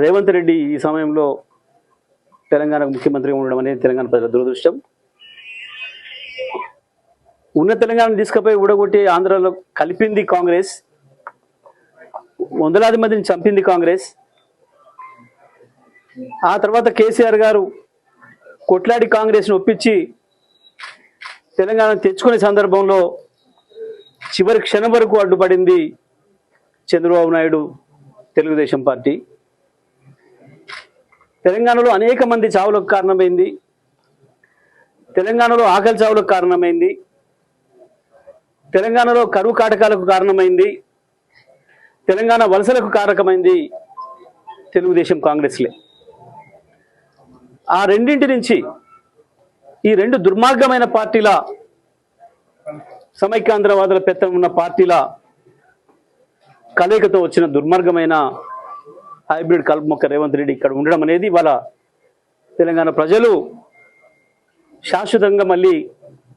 రేవంత్ రెడ్డి ఈ సమయంలో తెలంగాణకు ముఖ్యమంత్రిగా ఉండడం అనేది తెలంగాణ ప్రజల దురదృష్టం. ఉన్న తెలంగాణ తీసుకుపోయి ఊడగొట్టి ఆంధ్రాలో కలిపింది కాంగ్రెస్. వందలాది మందిని చంపింది కాంగ్రెస్. ఆ తర్వాత కేసీఆర్ గారు కొట్లాడి కాంగ్రెస్ను ఒప్పించి తెలంగాణ తెచ్చుకునే సందర్భంలో చివరి క్షణం వరకు అడ్డుపడింది చంద్రబాబు నాయుడు తెలుగుదేశం పార్టీ. తెలంగాణలో అనేక మంది చావులకు కారణమైంది. తెలంగాణలో ఆకలి చావులకు కారణమైంది. తెలంగాణలో కరువు కాటకాలకు కారణమైంది. తెలంగాణ వలసలకు కారకమైంది తెలుగుదేశం కాంగ్రెస్లే. ఆ రెండింటి నుంచి ఈ రెండు దుర్మార్గమైన పార్టీల సమైక్యాంధ్రవాదుల పెత్తనం ఉన్న పార్టీల కలయికతో వచ్చిన దుర్మార్గమైన హైబ్రిడ్ కలుపుమొక్క రేవంత్ రెడ్డి ఇక్కడ ఉండడం అనేది వాళ్ళ తెలంగాణ ప్రజలు శాశ్వతంగా మళ్ళీ